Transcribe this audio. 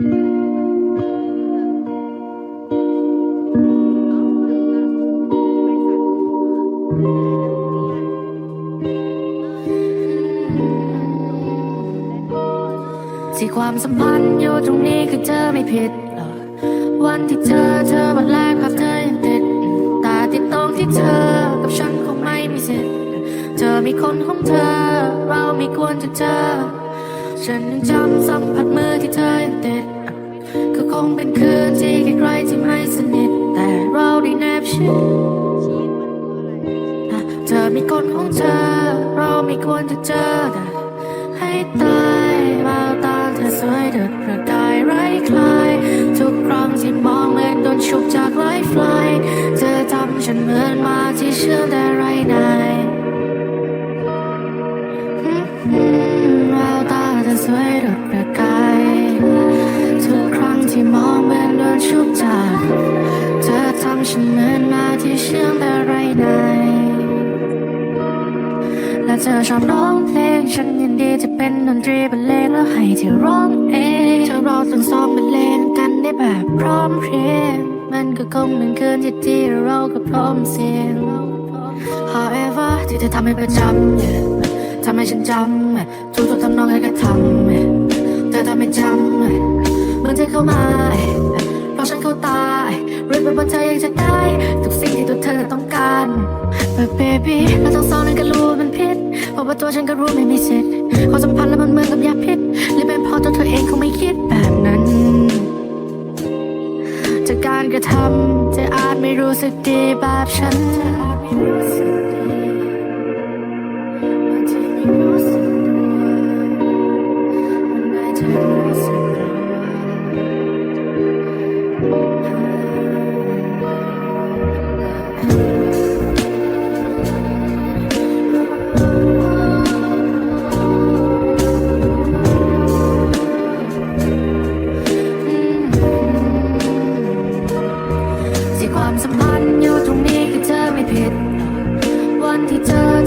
ที่ความสัมพันธ์อยู่ตรงนี้คือเธอไม่ผิดหรอกวันที่เจอเธอวันแรกภาพเธอยังติดตาติดตรงที่เธอกับฉันคงไม่มีสิทธิ์เธอมีคนของเธอ เราไม่ควรจะเจอฉันยังจำสัมผัสมือที่เธอยังติด คงเป็นคืนที่ใกล้ๆที่ไม่สนิทแต่เราได้แนบชิดเธอมีคนของเธอ เราไม่ควรจะเจอแต่ให้ตายแววตาเธอสวยเด็ดประกายไร้คลายทุกครั้งที่มองเหมือนโดนฉุกจากไลฟ์ไลน์เธอทำฉันเหมือนมาที่เชื่อแต่ไรไหนอืมอืมแววตาเธอสวยเด็ด ที่มองเหมือนโดนฉุกจากเธอทำฉันเหมือนมาที่เชื่อแต่ไรไหนและเธอชอบร้องเพลง ฉันยินดีจะเป็นดนตรีบรรเลงแล้วให้เธอร้องเองเธอราต้องซ้อมบรรเลงกันได้แบบพร้อมเพรียงมันก็คงเป็นคืนที่ดีเราก็พร้อมเสียง however ที่เธอทำให้ประจำทำให้ฉันจำทุกๆทำนองให้กระทำเธอทำให้จำ เข้ามา เพราะฉันเข้าตายรู้เป็นว่าเธออยากจะได้ ทุกสิ่งที่ตัวเธอต้องการ But baby เราทั้งสองนั้นก็รู้ว่ามันผิด เพราะว่าตัวฉันก็รู้ไม่มีสิทธิ์ความสัมพันธ์แล้วมันเหมือนกับยาพิษหรือเป็นเพราะตัวเธอเองคงไม่คิดแบบนั้นจากการกระทำเธออาจไม่รู้สึกดีแบบฉัน time.